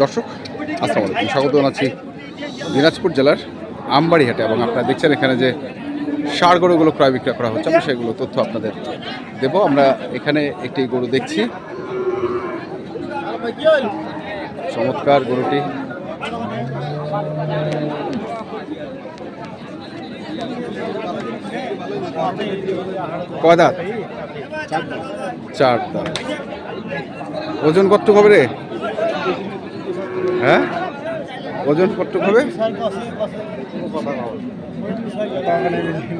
দর্শক, আসসালামু আলাইকুম। স্বাগত জানাচ্ছি দিনাজপুর জেলার আমবাড়িহাটে এবং আপনারা দেখছেন এখানে যে সার গরুগুলো ক্রয় বিক্রয় করা হচ্ছে, আমি সেগুলো তথ্য আপনাদের দেব। আমরা এখানে একটি গরু দেখছি। চমৎকার গরুটি। কয় দাঁত চার ওজন কত হবে রে? হ্যাঁ? ওজন কত হবে?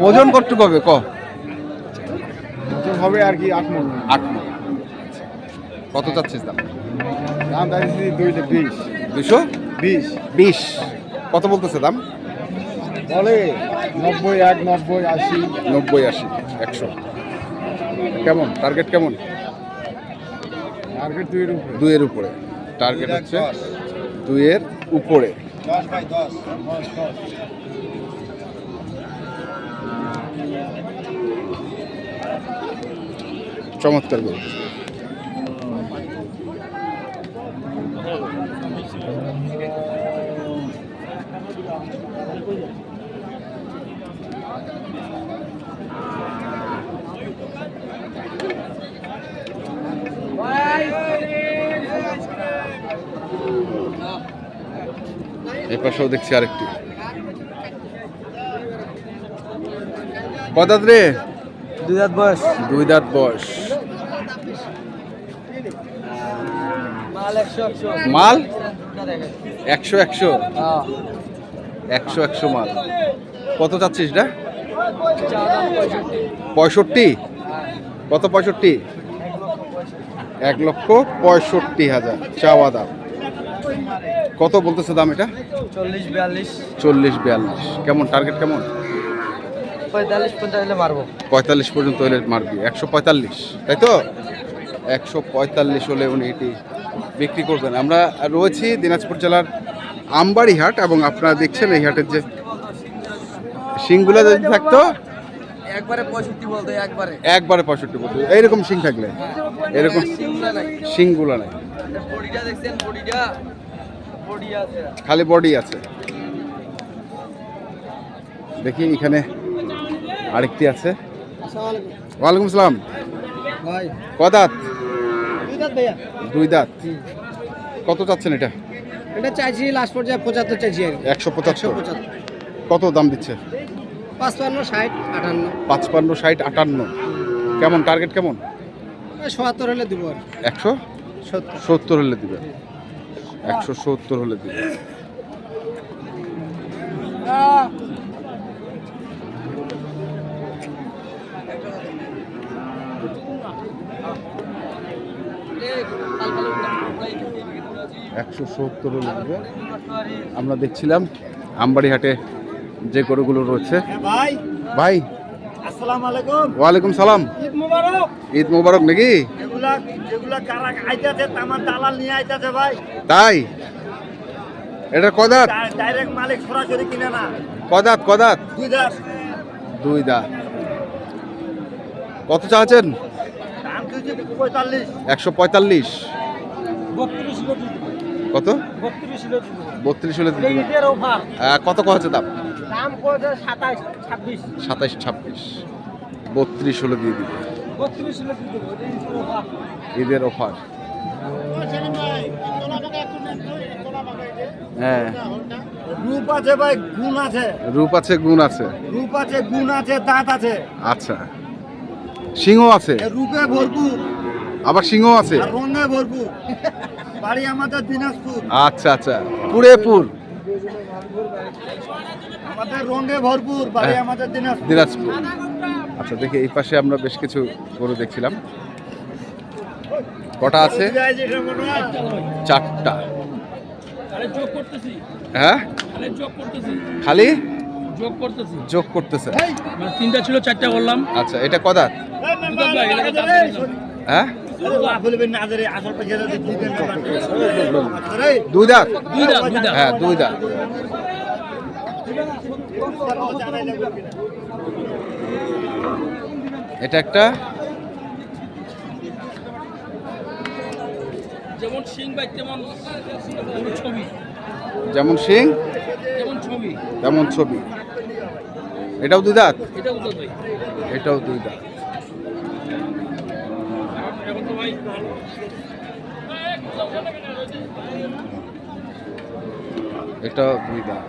ওজন কত হবে? ক? হবে আর কি আট মন। আট মণ। কত চাচ্ছিস দাম? দাম চাইছি দুইটা বিশ। দুশো বিশ। বিশ। কত বলতেছে দাম? বলে নব্বই এক নব্বই আশি। নব্বই আশি একশো। কেমন? টার্গেট কেমন? টার্গেট দুইয়ের উপরে। দুইয়ের উপরে। টার্গেট হচ্ছে দুইয়ের উপরে। চমৎকার গরু এই পাশেও দেখছি আরেকটি। কদাত রে? দুই দাঁত বয়স। দুই দাঁত বয়স। মাল একশো একশো। মাল? একশো একশো? মাল। কত চাচ্ছিস রে? পঁয়ষট্টি? কত পঁয়ষট্টি? এক লক্ষ পঁয়ষট্টি হাজার। চাওয়া দাম। কত বলতেছে দাম এটা? চল্লিশ বিয়াল্লিশ। চল্লিশ বিয়াল্লিশ। কেমন? টার্গেট কেমন? পঁয়তাল্লিশ পঞ্চাশ মারবো। পঁয়তাল্লিশ পর্যন্ত হলে মারবি। একশো পঁয়তাল্লিশ তাই তো? একশো পঁয়তাল্লিশ হলে উনি এটি বিক্রি করবেন। আমরা রয়েছি দিনাজপুর জেলার আমবাড়ি হাট এবং আপনারা দেখছেন এই হাটের যে শিংগুলো যদি থাকতো? একবারে পঁয়ষট্টি বলতে একবারে। একবারে পঁয়ষট্টি বলতো। এইরকম শিং থাকলে? এরকম সিংলা নাই। শিংগুলো নাই। বডিটা দেখছেন বডিটা। খালি বডি আছে। দেখি এখানে আরেকটি আছে। ওয়ালাইকুম কদাত দুই দাঁত দুই দাঁত। কত চাচ্ছেন এটা? এটা চাইছি লাস্ট পর্যায়ে পঁচাত্তর চাইছি আর একশো পঁচাত্তর? কত দাম দিচ্ছে? পাঁচপান্ন ষাট আটান্ন। পাঁচপান্ন ষাট আটান্ন। কেমন? টার্গেট কেমন? সত্তর হলে দিব একশো? সত্তর। হলে দিবে একশো সত্তর হলে দিবে। একশো সত্তর হলে দিবে। আমরা দেখছিলাম আমবাড়িহাটে যে গরুগুলো রয়েছে। ভাই। ভাই আসসালামু আলাইকুম। ওয়ালাইকুম সালাম। ঈদ মুবারক। ঈদ মোবারক নাকি? এগুলা যেগুলা কারা আইতাছে? আমার দালাল নিয়ে আইতাছে ভাই। তাই? এটা কদাত ডাইরেক্ট মালিক সরাসরি কিনে না। কদাত কদাত দুই দাস দুই দাঁত। কত চাচ্ছেন? দাম তুই পঁয়তাল্লিশ। একশো পঁয়তাল্লিশ। বত্রিশ কত? বত্রিশ বত্রিশ হলে দিতে কত কত হচ্ছে দাম? দাম কত সাতাশ ছাব্বিশ। সাতাইশ ছাব্বিশ। বত্রিশ হলে দিয়ে দিবে। বত্রিশ ঈদের অফার। হ্যাঁ। রূপ আছে ভাই গুণ আছে। রূপ আছে গুণ আছে। রূপ আছে গুণ আছে দাঁত আছে। আচ্ছা। সিংহ আছে। রূপে ভরপুর। আবার সিংহ আছে। রঙে ভরপুর। বাড়ি আমাদের দিনাজপুর। আচ্ছা আচ্ছা। পুরে দিনাজপুর। দিনাজপুর। আচ্ছা দেখি এই পাশে আমরা বেশ কিছু গরু দেখছিলাম। কটা আছে? চারটা। হ্যাঁ? খালি? যোগ করতেছে। মানে তিনটা ছিল চারটা করলাম। আচ্ছা এটা কদাত হ্যাঁ? দুই দাঁত। হ্যাঁ দুই দাঁত। এটা একটা? যেমন সিং ভাই তেমন ছবি। যেমন সিং? যেমন ছবি। তেমন ছবি। এটাও দুই দাঁত? এটাও দুই দাঁত। এখন তো ভাই এটাও দুই দাঁত।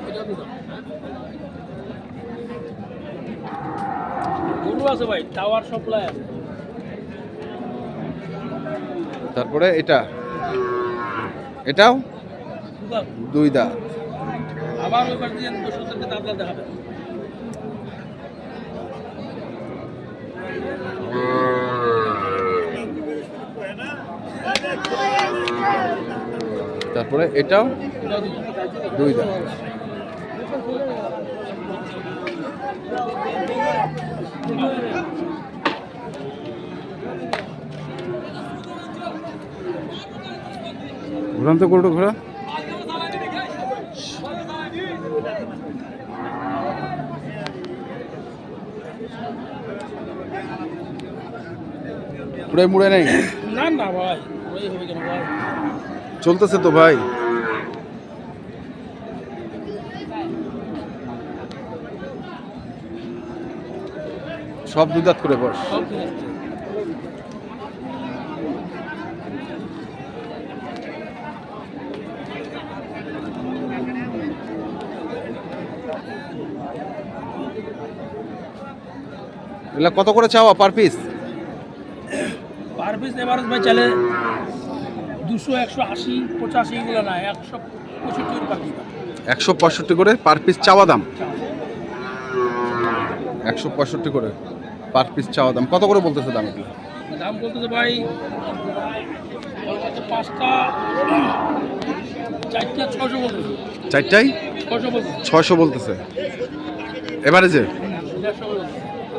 গরু আছে ভাই টাওয়ার সাপ্লাই আছে তারপরে এটা। এটাও? দুই দাঁত আবার ওই পাশ দিয়ে দর্শকদেরকে দাঁতলা দেখাবে। তারপরে এটাও? দুই দাঁত ঘোরান তো গরুটা ঘোরা পুরাই মুড়ে নেই? না না ভাই? চলতেছে তো ভাই। সব দুই দাঁত করে বস। এগুলা কত করে চাওয়া per piece per piece average ভাই চালে দুশো একশো আশি পঁচাশি এগুলো না একশো পঁয়ষট্টি পিস একশো পঁয়ষট্টি করে পার পিস চাওয়া দাম? একশো পঁয়ষট্টি করে। পার পিস চাওয়া দাম? কত করে বলতেছে দাম? এগুলো দাম বলতেছে ভাই পাঁচটা চারটাই? ছয়শো বলতেছে। এভারেজে দেড়শো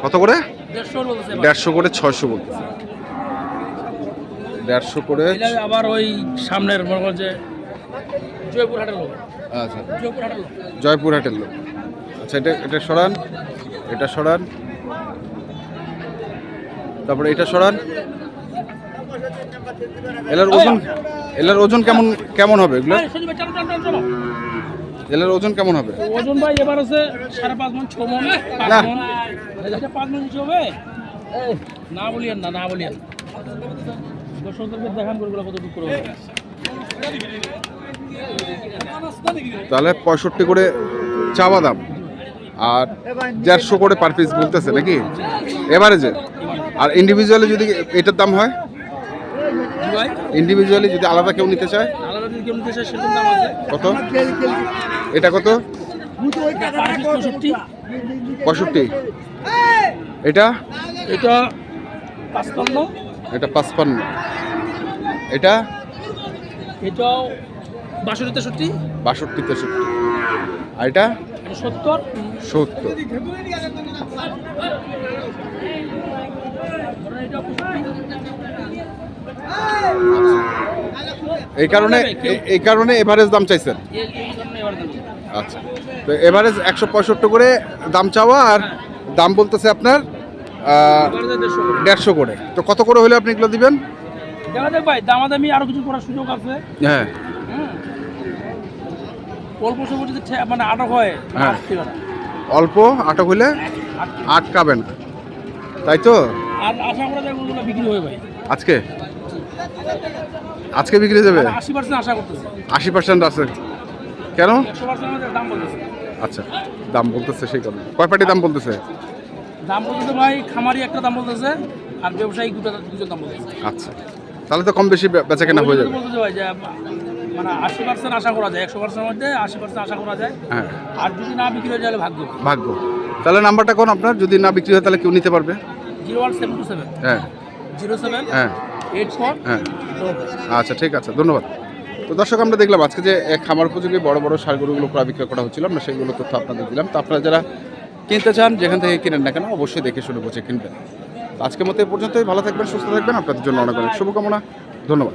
কত করে? দেড়শো করে ছয়শো বলতেছে। দেড়শো করে আবার ওই সামনের মনে যে লোক। আচ্ছা। জয়পুর হাটের লোক। জয়পুরহাটের লোক। আচ্ছা এটা এটা সরান। এটা সরান। তারপরে এটা সরান। এলার ওজন এলার ওজন কেমন কেমন হবে এগুলো। এলার ওজন কেমন হবে? ওজন ভাই এবার আছে সাড়ে পাঁচ মন ছ মন না। এটা পাঁচ মন নিচে হবে? না বলিয়েন না না বলিয়েন। দর্শকদেরকে দেখান করব কতটুকু করে। তাহলে পঁয়ষট্টি করে চা বাদাম আর দেড়শো করে পার পিস বলতেছে নাকি? এভারেজে আর ইন্ডিভিজুয়ালি যদি এটার দাম হয়? ইন্ডিভিজুয়ালি যদি আলাদা কেউ নিতে চায়? কত? এটা কত? পঁয়ষট্টি। এটা? এটা পাঁচপান্ন। এটা পাঁচপান্ন। এটা? এটাও বাষট্টি তেষট্টি। বাষট্টি তেষট্টি। আর এটা সত্তর। সত্তর। এই কারণে এই- কারণে এভারেজ দাম চাইছেন। আচ্ছা। তো এভারেজ একশো পঁয়ষট্টি করে দাম চাওয়া আর দাম বলতেছে আপনার দেড়শো করে। তো কত করে হলে আপনি এগুলো দিবেন? ভাই দামাদামি আরও কিছু করার সুযোগ আছে। হ্যাঁ। অল্প সময় যদি মানে আটক হয় হ্যাঁ। অল্প আটক হইলে আট- আটকাবে না তাই তো? আর আশা করা যায় ওগুলো বিক্রি হবে ভাই। আজকে? আজকে বিক্রি যাবে? আশি পার্সেন্ট আশা করতেছে। আশি পার্সেন্ট আছে। কেন? দাম বলতেছে। আচ্ছা দাম বলতেছে সেই কারণে কয় পাটি দাম বলতেছে? দাম বলতেছে ভাই খামারি একটা দাম বলতেছে আর ব্যবসায়িক দুটো দুজন দাম বলতেছে। আচ্ছা তাহলে তো কম বেশি বেচা কেনা হয়ে যাবে। বলতেছে ভাই যে মানে আশি পার্সেন্ট আশা করা যায় একশো পার্সেন্টের মধ্যে আশি পার্সেন্ট আশা করা যায়। হ্যাঁ। আর যদি না বিক্রি হয়ে যায় ভাগ্য ভাগ্য। তাহলে নাম্বারটা কোন আপনার? যদি না বিক্রি হয় তাহলে কেউ নিতে পারবে? Zero one seven two seven. হ্যাঁ। জিরো সেভেন হ্যাঁ। এইট ফোর হ্যাঁ। আচ্ছা ঠিক আছে ধন্যবাদ। তো দর্শক আমরা দেখলাম আজকে যে খামার উপযোগী বড় বড় সার গরুগুলো ক্রয় বিক্রয় করা হচ্ছিল আমরা সেগুলো তথ্য আপনাদের দিলাম। তো আপনারা যারা কিনতে চান যেখান থেকে কিনেন না কেন অবশ্যই দেখে শুনে বসে কিনবেন। আজকের মতো এই পর্যন্তই। ভালো থাকবেন সুস্থ থাকবেন। আপনাদের জন্য অনেক অনেক শুভকামনা। ধন্যবাদ।